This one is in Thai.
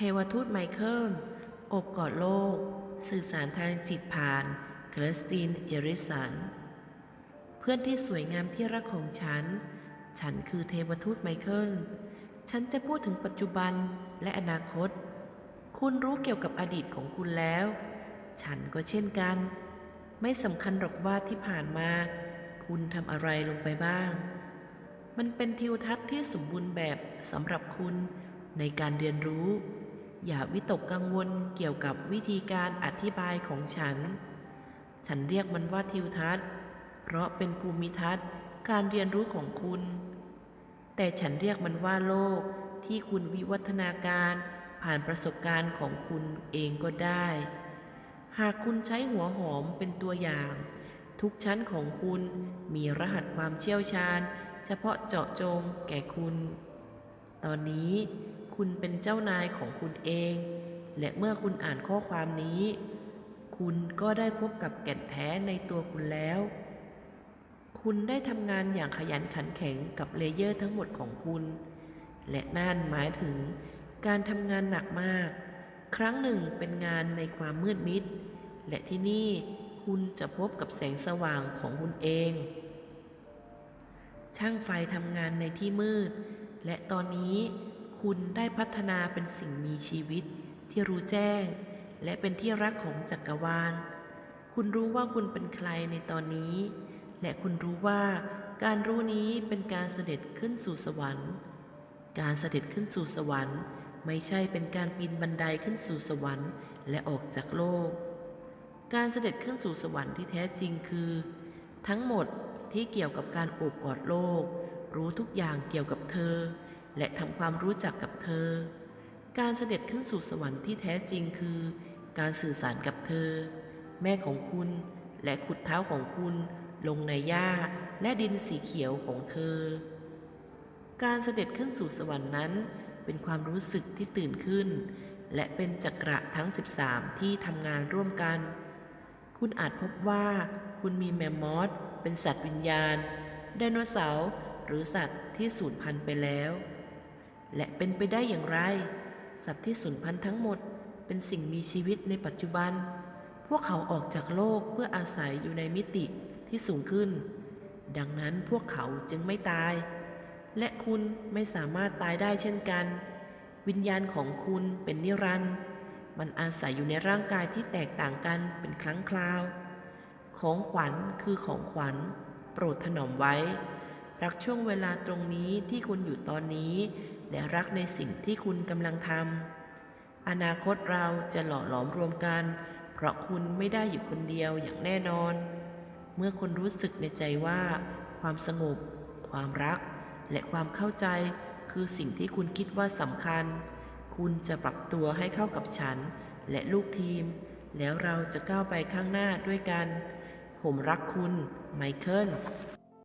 เทวทูตไมเคิลอบกอดโลก สื่อสารทางจิตผ่านเกรสตินเอริสัน เพื่อนที่สวยงามที่รักของฉัน ฉันคือเทวทูตไมเคิล ฉันจะพูดถึงปัจจุบันและอนาคต คุณรู้เกี่ยวกับอดีตของคุณแล้ว ฉันก็เช่นกัน ไม่สำคัญหรอกว่าที่ผ่านมา คุณทำอะไรลงไปบ้าง มันเป็นทิวทัศน์ที่สมบูรณ์แบบสำหรับคุณในการเรียนรู้ อย่าวิตกกังวลเกี่ยวกับวิธีการอธิบายของฉัน ฉันเรียกมันว่าทิวทัศน์ เพราะเป็นภูมิทัศน์การเรียนรู้ของคุณ แต่ฉันเรียกมันว่าโลกที่คุณวิวัฒนาการผ่านประสบการณ์ของคุณเองก็ได้ หากคุณใช้หัวหอมเป็นตัวอย่าง ทุกชั้นของคุณมีรหัสความเชี่ยวชาญ เฉพาะเจาะจงแก่คุณ ตอนนี้ คุณเป็นเจ้านายของคุณเอง และเมื่อคุณอ่านข้อความนี้ คุณก็ได้พบกับแก่นแท้ในตัวคุณแล้ว คุณได้ทำงานอย่างขยันขันแข็งกับเลเยอร์ทั้งหมดของคุณ และนั่นหมายถึงการทำงานหนักมาก ครั้งหนึ่งเป็นงานในความมืดมิด และที่นี่คุณจะพบกับแสงสว่างของคุณเอง ช่างไฟทำงานในที่มืด และตอนนี้ คุณได้พัฒนาเป็นสิ่งมีชีวิตที่รู้แจ้ง และเป็นที่รักของจักรวาล คุณรู้ว่าคุณเป็นใครในตอนนี้ และคุณรู้ว่าการรู้นี้เป็นการเสด็จขึ้นสู่สวรรค์ การเสด็จขึ้นสู่สวรรค์ ไม่ใช่เป็นการปีนบันไดขึ้นสู่สวรรค์และออกจากโลก การเสด็จขึ้นสู่สวรรค์ที่แท้จริงคือ ทั้งหมดที่เกี่ยวกับการโอบกอดโลก รู้ทุกอย่างเกี่ยวกับเธอ และทำความรู้จักกับเธอ การเสด็จขึ้นสู่สวรรค์ที่แท้จริงคือ การสื่อสารกับเธอ แม่ของคุณและขุดเท้าของคุณลงในหญ้าและดินสีเขียวของเธอ การเสด็จขึ้นสู่สวรรค์นั้น เป็นความรู้สึกที่ตื่นขึ้น และเป็นจักระทั้ง 13 ที่ทำงานร่วมกัน คุณอาจพบว่าคุณมีแมมมอสเป็นสัตว์วิญญาณ ไดโนเสาร์หรือสัตว์ที่สูญพันธุ์ไปแล้ว และเป็นไปได้อย่างไร สัตว์ที่สูญพันธุ์ทั้งหมดเป็นสิ่งมีชีวิตในปัจจุบัน พวกเขาออกจากโลกเพื่ออาศัยอยู่ในมิติที่สูงขึ้น ดังนั้นพวกเขาจึงไม่ตาย และคุณไม่สามารถตายได้เช่นกัน วิญญาณของคุณเป็นนิรันดร์มันอาศัยอยู่ในร่างกายที่แตกต่างกันเป็นครั้งคราว ของขวัญคือของขวัญ โปรดถนอมไว้ รักช่วงเวลาตรงนี้ที่คุณอยู่ตอนนี้ และรักในสิ่งที่คุณกำลังทำอนาคตเราจะหล่อหลอมรวมกัน เพราะคุณไม่ได้อยู่คนเดียวอย่างแน่นอน เมื่อคุณรู้สึกในใจว่า ความสงบ ความรัก และความเข้าใจ คือสิ่งที่คุณคิดว่าสำคัญ คุณจะปรับตัวให้เข้ากับฉัน และลูกทีม แล้วเราจะก้าวไปข้างหน้าด้วยกัน ผมรักคุณ ไมเคิล